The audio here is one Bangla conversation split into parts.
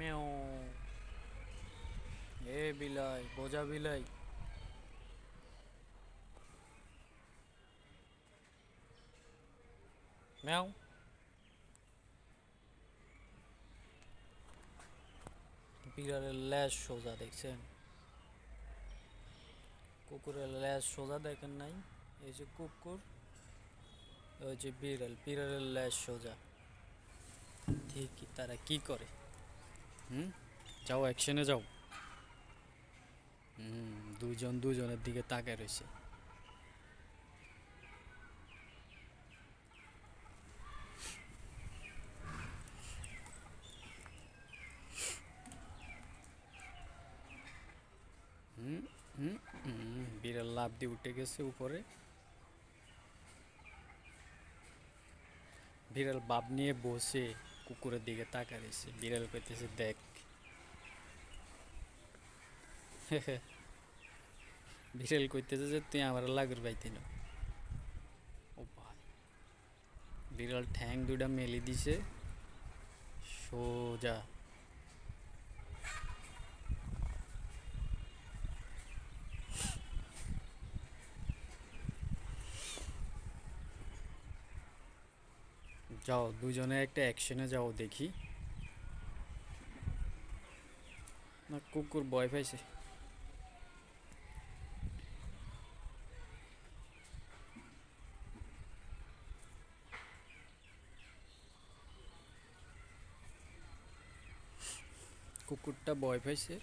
মেও। এ বিলাই, বোঝা বিলাই। ম্যাও বিড়ালের ল্যাজ সোজা দেখছেন? কুকুরের ল্যাজ সোজা দেখেন নাই? এই যে কুকুর, ওই যে বিড়াল, বিড়ালের ল্যাজ সোজা। ঠিকই, তারা কি করে? হুম? যাও অ্যাকশনে যাও। হুম, দুজন দুজনের দিকে তাকায় রয়েছে। বিড়াল লাভ দিয়ে উঠে গেছে উপরে। বিড়াল বাপ নিয়ে বসে। কুকুরের দিকে তাকা দিছে বিড়াল পেতেছে দেখ। বিড়াল কইতেছে যে, তুই আমার লাগুর পাইতিল বিড়াল ঠ্যাং দুটা মেলে দিছে, সোজা যাও, দুজনে একটা অ্যাকশনে যাও দেখি। না, কুকুর ভয় পাইছে। কুকুরটা ভয় পাইছে।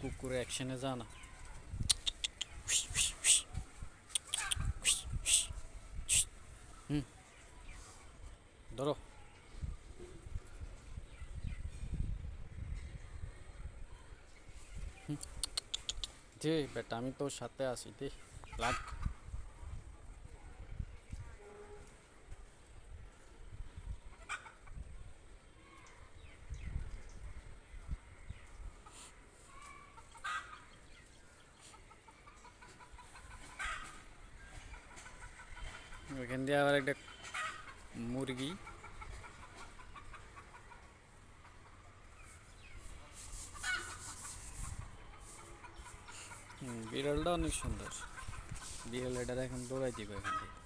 কুকুর অ্যাকশনে যা না হুম ধরো। দে বেটা আমি তোর সাথে আছি দে লাগ দিয়ে আবার একটা মুরগি হুম, বিড়ালটা অনেক সুন্দর বিড়াল এটার এখন দৌড়াই দিব এখান থেকে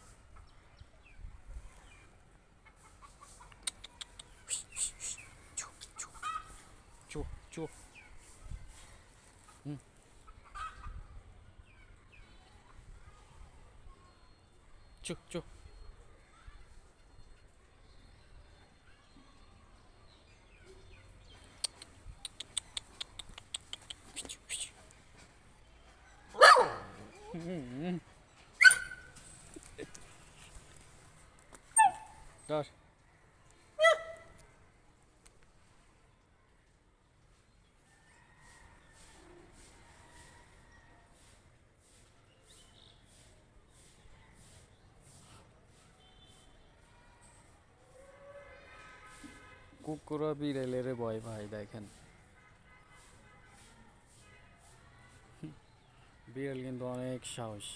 চো চো হুম চো চো ধর কুকুর বিড়ালের ভয় ভাই দেখেন। বিড়াল কিন্তু অনেক সাহস।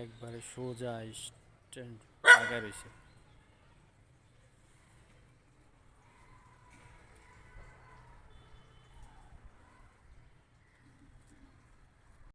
একবারে সোজা স্ট্যান্ড আগা রয়েছে